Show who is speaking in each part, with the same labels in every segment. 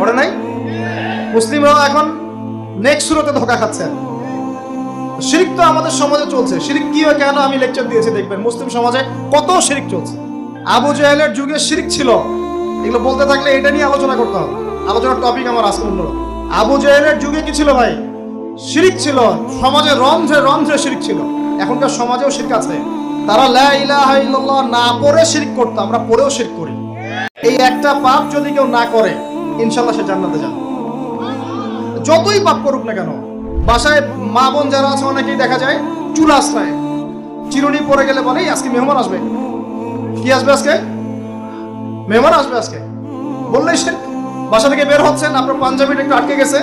Speaker 1: করে নাই? মুসলিমরাও এখন নেক্সট শুরুতে ধোকা খাচ্ছেন শিরিক তো আমাদের সমাজে চলছে। শিরিক কি হয় কেন আমি লেকচার দিয়েছি দেখবেন। মুসলিম সমাজে কত শিরিক চলছে। আবু জাহেলের যুগে শিরিক ছিল। এগুলো বলতে থাকলে এটা নিয়ে আলোচনা করতে হবে। আলোচনার টপিক আমার আজকে অন্য আবু জাহেলের যুগে কি ছিল ভাই? শিরিক ছিল। সমাজে রন্ধ্রে রন্ধ্রে শিরিক ছিল। এখনকার সমাজেও শিরিক আছে। তারা লা ইলাহা ইল্লাল্লাহ না পড়ে শিরিক করতো। আমরা পড়েও শিরিক করি। এই একটা পাপ যদি কেউ না করে ইনশাল্লাহ সে জান্নাতে যাবে। যতই পাপ করুক না কেন, বাসায় মা বোন যারা আছে, অনেকেই দেখা যায় চুল আশ্রয়। চিরুনি পরে গেলে বলে আজকে মেহমান আসবে। কি আসবে আজকে? মেহমান আসবে আজকে। বললেই সে বাসা থেকে বের হচ্ছেন, আপনার পাঞ্জাবিটা একটু আটকে গেছে।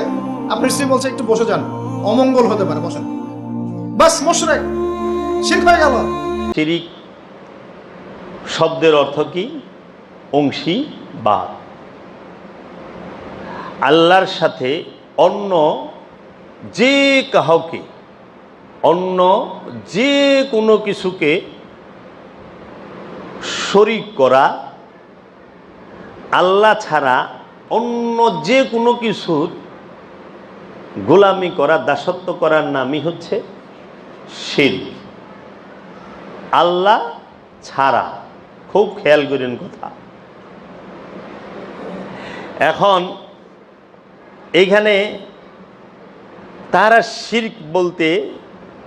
Speaker 1: আপনার স্ত্রী বলছে, একটু বসে যান, অমঙ্গল হতে পারে, বসেন। বাস মশরেক শিল্প হয়ে গেল।
Speaker 2: শব্দের অর্থ কি? অংশী বা আল্লাহর সাথে অন্য যে কাহকে অন্য যে কোনো কিছুকে শরিক করা, আল্লাহ ছাড়া অন্য যে কোনো কিছুর গোলামি করা, দাসত্ব করার নামই হচ্ছে শিল্প আল্লাহ ছাড়া, খুব খেয়াল করেন কথা। এখন এইখানে তারা শির্ক বলতে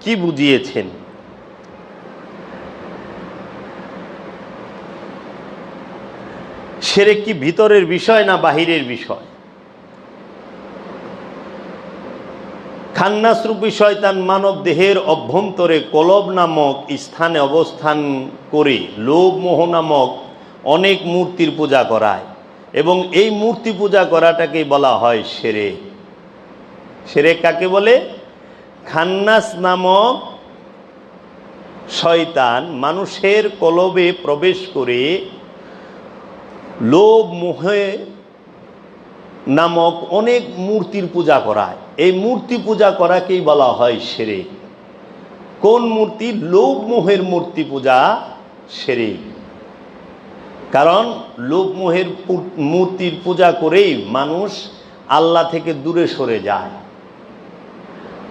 Speaker 2: কি বুঝিয়েছেন? সেরে কি ভিতরের বিষয় না বাহিরের বিষয়? খান্নাসরূপী শয়তান মানব দেহের অভ্যন্তরে কলব নামক স্থানে অবস্থান করে লোভ মোহ নামক অনেক মূর্তির পূজা করায়। এবং এই মূর্তি পূজা করাটাকে বলা হয় সেরে। সেরে কাকে বলে? খান্নাস নামক শয়তান মানুষের কলবে প্রবেশ করে লোভ মোহে নামক অনেক মূর্তির পূজা করায়। এই মূর্তি পূজা করাকেই বলা হয় সেরে। কোন মূর্তি? লোভ মোহের মূর্তি পূজা সেরে। কারণ লোভ মোহের পু- মূর্তির পূজা করেই মানুষ আল্লাহ থেকে দূরে সরে যায়।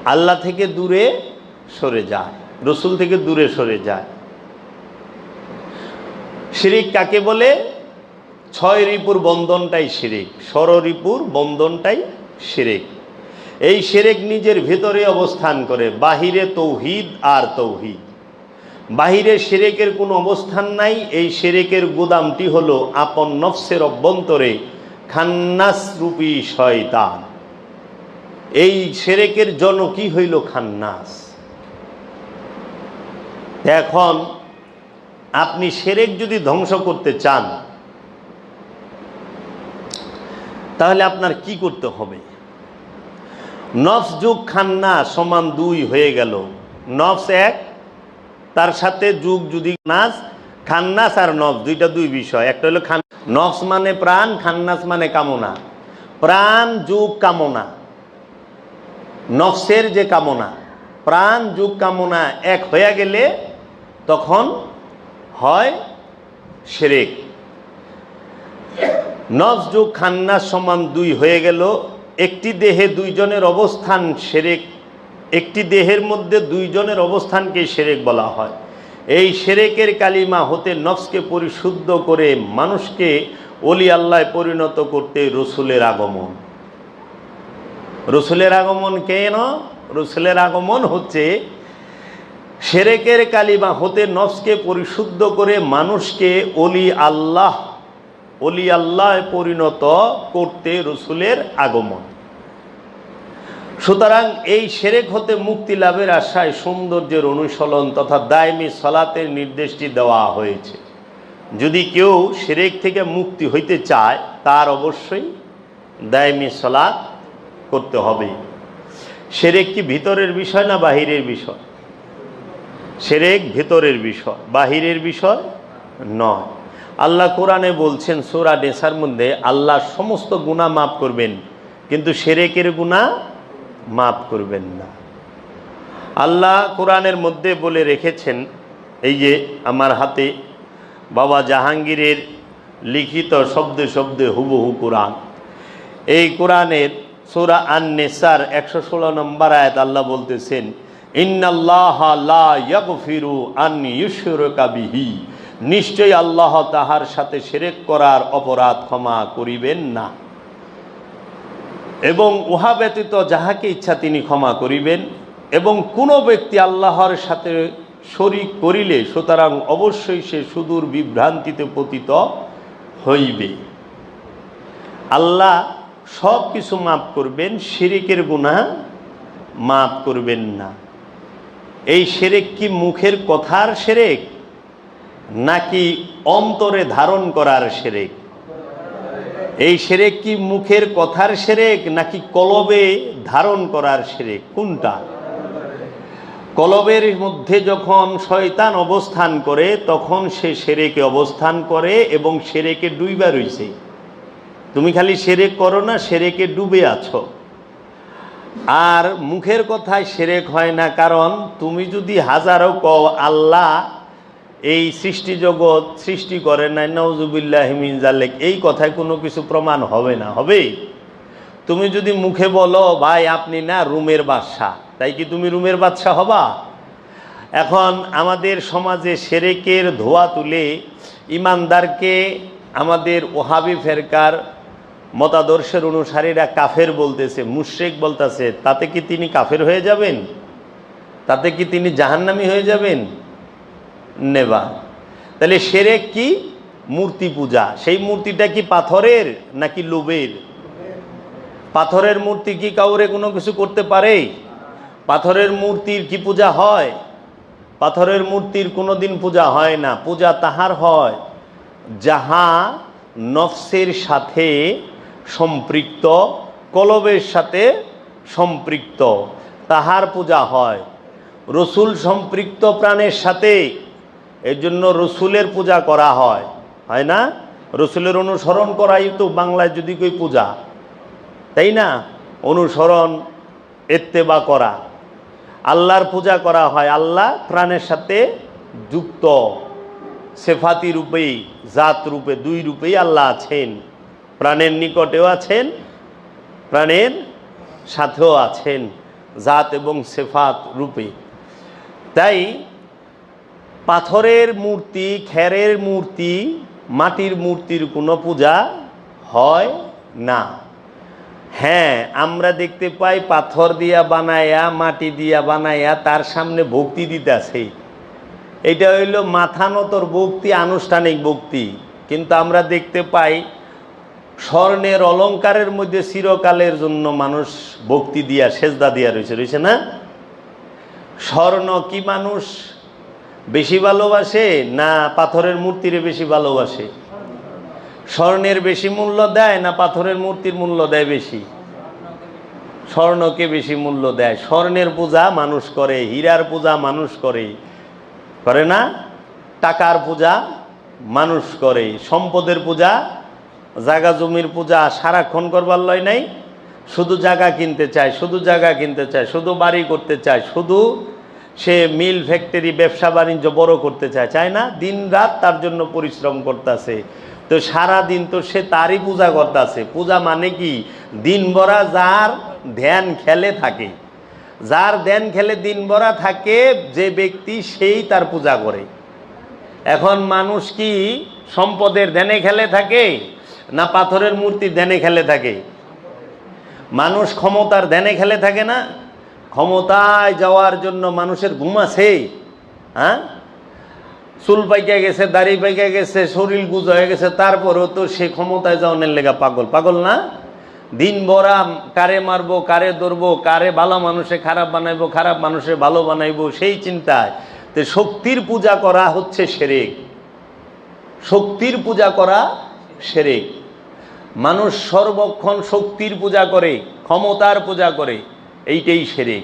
Speaker 2: আল্লাহ থেকে দূরে সরে যায়, রসুল থেকে দূরে সরে যায়। শিরিক কাকে বলে? ছয় রিপুর বন্ধনটাই শিরিক ষড়রিপুর বন্ধনটাই শিরিক। এই শিরেক নিজের ভেতরে অবস্থান করে, বাহিরে তৌহিদ আর তৌহিদ। বাহিরে সেরেকের কোনো অবস্থান নাই, এই শিরেকের গুদামটি হলো আপন নফসের অভ্যন্তরে খান্নাস রূপী শয়তান। এই সেরেকের জনকই হইল খান্নাস। এখন আপনি সেরেক যদি ধ্বংস করতে চান, তাহলে আপনার কি করতে হবে? নফস যুগ খান্না সমান দুই হয়ে গেল। নফস এক তার সাথে যুগ যদি নাচ খান্নাস আর নফস, দুইটা দুই বিষয়। একটা হলো খান নফস মানে প্রাণ, খান্নাস মানে কামনা। প্রাণ, যুগ, কামনা। নফসের যে কামনা, প্রাণ, যুগ, কামনা এক হয়ে গেলে তখন হয় সেরেক। নফস, যুগ, খান্নাস সমান দুই হয়ে গেল, একটি দেহে দুইজনের অবস্থান সেরেক। একটি দেহের মধ্যে দুইজনের অবস্থানকে সেরেক বলা হয়। এই সেরেকের কালিমা হতে নফসকে পরিশুদ্ধ করে মানুষকে অলি আল্লাহ পরিণত করতে রসুলের আগমন। রসুলের আগমন কেন? রসুলের আগমন হচ্ছে সেরেকের কালিমা হতে নফসকে পরিশুদ্ধ করে মানুষকে অলি আল্লাহ অলি আল্লাহ পরিণত করতে রসুলের আগমন। সুতরাং এই সেরেক হতে মুক্তি লাভের আশায় সৌন্দর্যের অনুসরণ তথা দায়মি সলাতের নির্দেশটি দেওয়া হয়েছে। যদি কেউ সেরেক থেকে মুক্তি হইতে চায়, তার অবশ্যই দায়মি সলাৎ করতে হবে। সেরেক কি ভিতরের বিষয় না বাহিরের বিষয়? সেরেক ভেতরের বিষয়, বাহিরের বিষয় নয়। আল্লাহ কোরআনে বলছেন, সোরা নেশার মধ্যে আল্লাহ সমস্ত গুণা মাফ করবেন, কিন্তু সেরেকের গুণা মাফ করবেন না। আল্লাহ কোরআনের মধ্যে বলে রেখেছেন, এই যে আমার হাতে বাবা জাহাঙ্গীরের লিখিত শব্দে শব্দে হুবহু কোরআন। এই কোরআনের সুরা আন নেসার একশো ষোলো নম্বর আয়াত আল্লাহ বলতেছেন, ইন্নাল্লাহ লা ইয়াগফিরু আন ইউশরিকা বিহি। নিশ্চয়ই আল্লাহ তাহার সাথে শিরক করার অপরাধ ক্ষমা করিবেন না। এবং উহা ব্যতীত যাহাকে ইচ্ছা তিনি ক্ষমা করিবেন এবং কোনো ব্যক্তি আল্লাহর সাথে শরিক করিলে সুতরাং অবশ্যই সে সুদূর বিভ্রান্তিতে পতিত হইবে। আল্লাহ সব কিছু মাফ করবেন, শিরিকের গুণা মাফ করবেন না। এই সেরেক কি মুখের কথার সেরেক নাকি অন্তরে ধারণ করার সেরেক এই সেরেক কি মুখের কথার সেরেক, নাকি কলবে ধারণ করার সেরেক? কোনটা? কলবের মধ্যে যখন শয়তান অবস্থান করে, তখন সে সেরেকে অবস্থান করে এবং সেরেকে ডুইবা রইছে। তুমি খালি সেরেক করো না, সেরেকে ডুবে আছো। আর মুখের কথায় সেরেক হয় না, কারণ তুমি যদি হাজারো কও আল্লাহ এই সৃষ্টি জগৎ সৃষ্টি করে নাই নওজুবিল্লাহ মিন জালেক এই কথায় কোনো কিছু প্রমাণ হবে না হবে তুমি যদি মুখে বলো, ভাই, আপনি না রুমের বাদশা তাই কি তুমি রুমের বাদশা হবা? এখন আমাদের সমাজে সেরেকের ধোয়া তুলে ইমানদারকে আমাদের ওহাবি ফেরকার মতাদর্শের অনুসারীরা কাফের বলতেছে, মুশ্রেক বলতেছে, তাতে কি তিনি কাফের হয়ে যাবেন? তাতে কি তিনি জাহান্নামি হয়ে যাবেন? নেবা তাহলে সেরেক কি? মূর্তি পূজা। সেই মূর্তিটা কি পাথরের নাকি লোবের পাথরের মূর্তি কি কাউরে কোনো কিছু করতে পারে? পাথরের মূর্তির কি পূজা হয়? পাথরের মূর্তির কোনো দিন পূজা হয় না। পূজা তাহার হয় যাহা নফসের সাথে সম্পৃক্ত, কলবের সাথে সম্পৃক্ত। তাহার পূজা হয়। রসুল সম্পৃক্ত প্রাণের সাথে এর জন্য রসুলের পূজা করা হয় হয় না? রসুলের অনুসরণ করাই তো বাংলায় যদি কই পূজা, তাই না? অনুসরণ, এত্তেবা করা। আল্লাহর পূজা করা হয়, আল্লাহ প্রাণের সাথে যুক্ত। সেফাতি রূপেই, জাত রূপে, দুই রূপেই আল্লাহ আছেন। প্রাণের নিকটেও আছেন, প্রাণের সাথেও আছেন, জাত এবং সেফাত রূপে। তাই পাথরের মূর্তি, খেরের মূর্তি, মাটির মূর্তির কোনো পূজা হয় না। হ্যাঁ আমরা দেখতে পাই পাথর দিয়া বানায়া, মাটি দিয়া বানায়া তার সামনে ভক্তি দিতেছে এটা হইল মাথা নতর ভক্তি, আনুষ্ঠানিক ভক্তি। কিন্তু আমরা দেখতে পাই স্বর্ণের অলংকারের মধ্যে চিরকালের জন্য মানুষ ভক্তি দিয়া, সেজদা দিয়া রয়েছে রয়েছে না? স্বর্ণ কি মানুষ? বেশি ভালোবাসে না পাথরের মূর্তিরে বেশি ভালোবাসে? স্বর্ণের বেশি মূল্য দেয় না পাথরের মূর্তির মূল্য দেয় বেশি? স্বর্ণকে বেশি মূল্য দেয়। স্বর্ণের পূজা মানুষ করে, হীরার পূজা মানুষ করে। করে না? টাকার পূজা মানুষ করে। সম্পদের পূজা, জাগা জমির পূজা সারাক্ষণ করবার লয় নাই। শুধু জায়গা কিনতে চায়, শুধু জায়গা কিনতে চায়, শুধু বাড়ি করতে চায়, শুধু সে মিল ফ্যাক্টরি ব্যবসা বাণিজ্য বড় করতে চায় চায় না? দিন রাত তার জন্য পরিশ্রম করতেছে। তো সারা দিন তো সে তারই পূজা করতেছে। পূজা মানে কি? দিন ভরা যার ধ্যান খেলে থাকে। যার ধ্যান খেলে দিন ভরা থাকে, যে ব্যক্তি সেই তার পূজা করে। এখন মানুষ কি সম্পদের ধ্যানে খেলে থাকে, না পাথরের মূর্তি ধ্যানে খেলে থাকে? মানুষ ক্ষমতার ধ্যানে খেলে থাকে না? ক্ষমতায় যাওয়ার জন্য মানুষের ঘুম আছে হ্যাঁ? চুল পাইকা গেছে, দাড়ি পাইকা গেছে, শরীর গুজ হয়ে গেছে, তারপরেও তো সে ক্ষমতায় যাওয়ার লেগা পাগল। পাগল না? দিন ভরা কারে মারবো, কারে ধরবো, কারে ভালো মানুষে খারাপ বানাইবো, খারাপ মানুষে ভালো বানাইবো, সেই চিন্তায়। তো শক্তির পূজা করা হচ্ছে সেরেক। শক্তির পূজা করা সেরেক। মানুষ সর্বক্ষণ শক্তির পূজা করে, ক্ষমতার পূজা করে। এইটাই সেরেক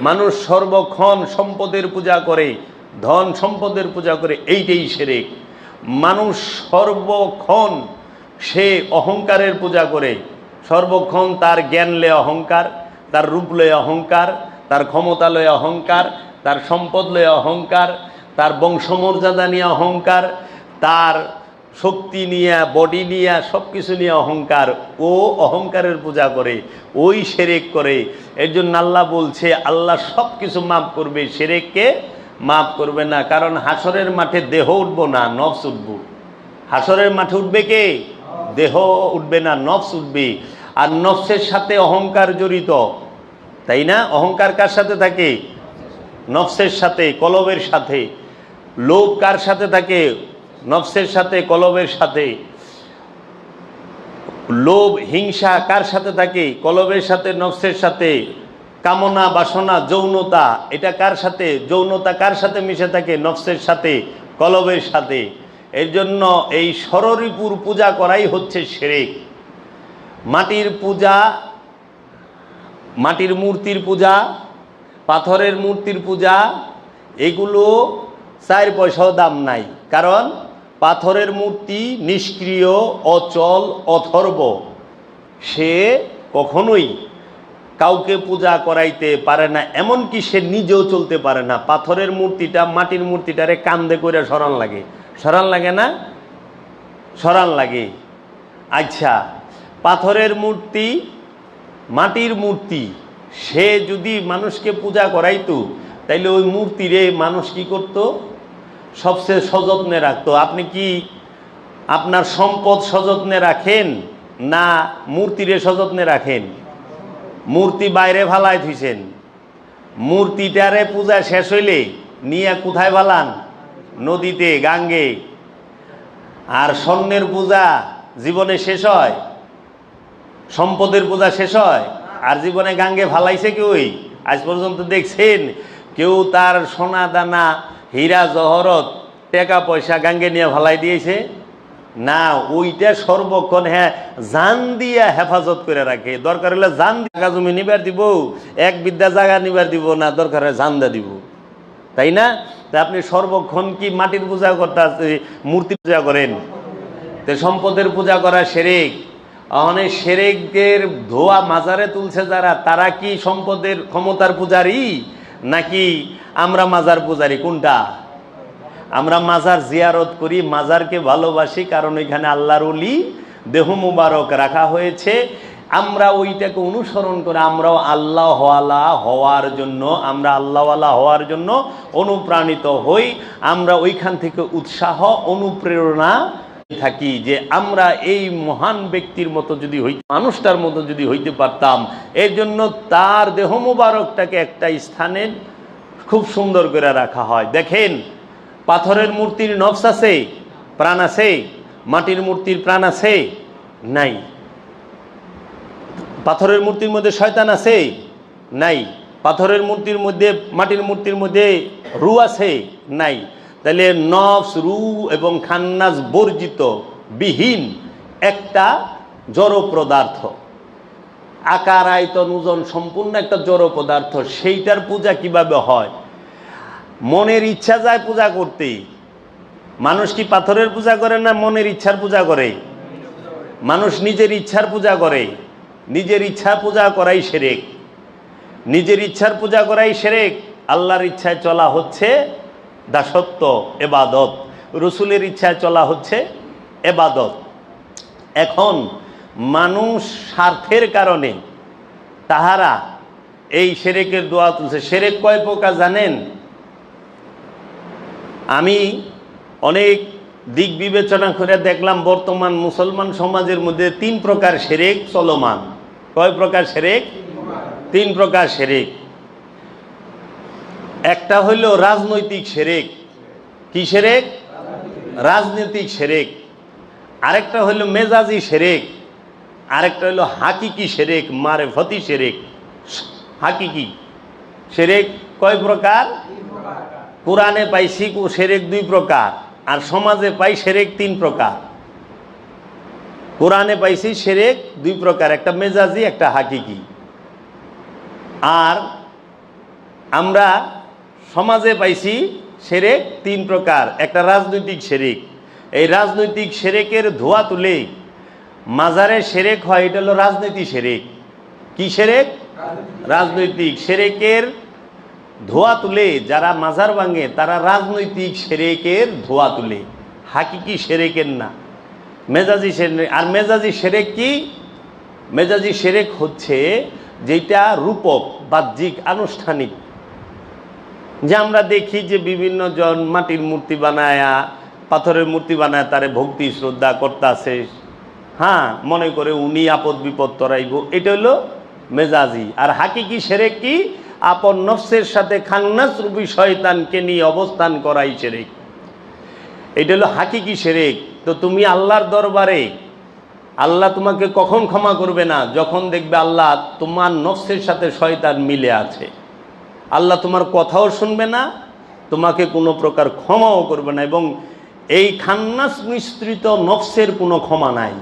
Speaker 2: মানুষ সর্বক্ষণ সম্পদের পূজা করে, ধন সম্পদের পূজা করে, এইটাই সেরেক মানুষ সর্বক্ষণ সে অহংকারের পূজা করে। সর্বক্ষণ তার জ্ঞান লয়ে অহংকার, তার রূপ লয়ে অহংকার, তার ক্ষমতা লয়ে অহংকার, তার সম্পদ লয়ে অহংকার, তার বংশমর্যাদা নিয়ে অহংকার, তার শক্তি নিয়ে, বডি নিয়ে সব কিছু নিয়ে অহংকার। ও অহংকারের পূজা করে, ওই সেরেক করে। এর জন্য আল্লাহ বলছে, আল্লাহ সব কিছু মাফ করবে, সেরেককে মাফ করবে না। কারণ হাসরের মাঠে দেহ উঠব না, নফস উঠবো। হাসরের মাঠে উঠবে কে? দেহ উঠবে না, নফস উঠবে। আর নফসের সাথে অহংকার জড়িত, তাই না? অহংকার কার সাথে থাকে? নফসের সাথে, কলবের সাথে। লোভ কার সাথে থাকে? নফসের সাথে, কলবের সাথে। লোভ, হিংসা কার সাথে থাকে? কলবের সাথে, নফসের সাথে। কামনা, বাসনা, যৌনতা, এটা কার সাথে? যৌনতা কার সাথে মিশে থাকে? নফসের সাথে, কলবের সাথে। এর জন্য এই সররিপুর পূজা করাই হচ্ছে সেরেক। মাটির পূজা, মাটির মূর্তির পূজা, পাথরের মূর্তির পূজা, এগুলো চার পয়সাও দাম নাই। কারণ পাথরের মূর্তি নিষ্ক্রিয়, অচল, অথর্ব। সে কখনোই কাউকে পূজা করাইতে পারে না, এমনকি সে নিজেও চলতে পারে না। পাথরের মূর্তিটা, মাটির মূর্তিটারে কান্দে করে সরান লাগে। সরান লাগে না? সরান লাগে। আচ্ছা পাথরের মূর্তি, মাটির মূর্তি, সে যদি মানুষকে পূজা করাইতো, তাইলে ওই মূর্তিরে মানুষ কি করত? সবচেয়ে সযত্নে রাখতো। আপনি কি আপনার সম্পদ সযত্নে রাখেন না মূর্তিরে সযত্নে রাখেন? মূর্তি বাইরে ফালাই থুইছেন। মূর্তিটারে পূজা শেষ হইলে নিয়ে কোথায় ফালান? নদীতে, গাঙ্গে। আর স্বর্ণের পূজা জীবনে শেষ হয়? সম্পদের পূজা শেষ হয়? আর জীবনে গাঙ্গে ভালাইছে কেউই আজ পর্যন্ত দেখছেন, কেউ তার সোনা দানা হীরা জহরত টাকা পয়সা গাঙ্গে নিয়ে ফালাই দিয়েছে। না, ওইটা সর্বক্ষণ হ্যাঁ জান দিয়া হেফাজত করে রাখে। দরকার হলে জান জায়গা জমি নিবার দিব, এক বিদ্যা জায়গা নিবার দিব, না, দরকার হয় জান্দা দিব। তাই না? তা আপনি সর্বক্ষণ কি মাটির পূজা করতে মূর্তি পূজা করেন? তো সম্পদের পূজা করা সেরেক। অনেক সেরেকদের ধোয়া মাজারে তুলছে যারা, তারা কি সম্পদের ক্ষমতার পূজারি? নাকি আমরা মাজার পূজারি? কোনটা? আমরা মাজার জিয়ারত করি, মাজারকে ভালোবাসি, কারণ এখানে আল্লাহর অলি দেহ মুবারক রাখা হয়েছে। আমরা ওইটাকে অনুসরণ করে আমরাও আল্লাহওয়ালা হওয়ার জন্য, আমরা আল্লাহওয়ালা হওয়ার জন্য অনুপ্রাণিত হই। আমরা ওইখান থেকে উৎসাহ, অনুপ্রেরণা থাকি যে আমরা এই মহান ব্যক্তির মতো যদি হই, মানুষটার মতো যদি হইতে পারতাম এর জন্য তার দেহ মুবারকটাকে একটা স্থানে খুব সুন্দর করে রাখা হয়। দেখেন, পাথরের মূর্তির নফস আছে, প্রাণ আছে, মাটির মূর্তির প্রাণ আছে, নাই। পাথরের মূর্তির মধ্যে শয়তান আছে, নাই। পাথরের মূর্তির মধ্যে, মাটির মূর্তির মধ্যে রু আছে, নাই। তাহলে নফস রু এবং খান্নাস বর্জিত, বিহীন একটা জড় পদার্থ। আকার, আয়তন, ওজন সম্পূর্ণ একটা জড় পদার্থ। সেইটার পূজা কীভাবে হয়? মনের ইচ্ছা যায় পূজা করতে মানুষ কি পাথরের পূজা করে না মনের ইচ্ছার পূজা করে? মানুষ নিজের ইচ্ছার পূজা করে। নিজের ইচ্ছা পূজা করাই সেরেক। নিজের ইচ্ছার পূজা করাই সেরেক। আল্লাহর ইচ্ছায় চলা হচ্ছে দাসত্ব, এবাদত। রসুলের ইচ্ছায় চলা হচ্ছে এবাদত। এখন মানুষ স্বার্থের কারণে তাহারা এই সেরেকের দোয়া তুলছে। সেরেক কয় প্রকার জানেন? আমি অনেক দিক বিবেচনা করে দেখলাম, বর্তমান মুসলমান সমাজের মধ্যে তিন প্রকার সেরেক চলমান। কয় প্রকার সেরেক? তিন প্রকার সেরেক। একটা হইল রাজনৈতিক সেরেক। কি সেরেক? রাজনৈতিক সেরেক। আরেকটা হইল মেজাজি সেরেক। আরেকটা হইল হাকিকি সেরেক মারে ফতি সেরেক। হাকিকি সেরেক কয় প্রকার? কোরআনে পাইছি কো- সেরেক দুই প্রকার, আর সমাজে পাই সেরেক তিন প্রকার। কোরআনে পাইছি সেরেক দুই প্রকার, একটা মেজাজি, একটা হাকিকি। আর আমরা সমাজে পাইছি সেরেক তিন প্রকার। একটা রাজনৈতিক সেরেক। এই রাজনৈতিক সেরেকের ধোয়া তুলে মাজারে সেরেক হয় এটা হলো রাজনীতি সেরেক। কি সেরেক? রাজনৈতিক। সেরেকের ধোয়া তুলে যারা মাজার ভাঙে তারা রাজনৈতিক সেরেকের ধোয়া তুলে। হাকিকি সেরেকের না। মেজাজি সেরেক আর মেজাজি সেরেক কি? মেজাজি সেরেক হচ্ছে যেটা রূপক বাহ্যিক আনুষ্ঠানিক। যে আমরা দেখি যে বিভিন্ন জন মাটির মূর্তি বানায়া, পাথরের মূর্তি বানায় তারে ভক্তি, শ্রদ্ধা করতেছে। হ্যাঁ মনে করে উনি আপদ বিপদ তরাইব। এটা হলো মেজাজি। আর হাকিকি সেরেক কি? আপন নফসের সাথে খান্নাস রূপী শয়তানকে নিয়ে অবস্থান করাই সেরেক। এটা হলো হাকিকি সেরেক। তো তুমি আল্লাহর দরবারে, আল্লাহ তোমাকে কখন ক্ষমা করবে না? যখন দেখবে আল্লাহ তোমার নফসের সাথে শয়তান মিলে আছে। আল্লাহ তোমার কথাও শুনবে না, তোমাকে কোনো প্রকার ক্ষমাও করবে না এবং এই খান্নাস মিশ্রিত নকশের কোনো ক্ষমা নাই।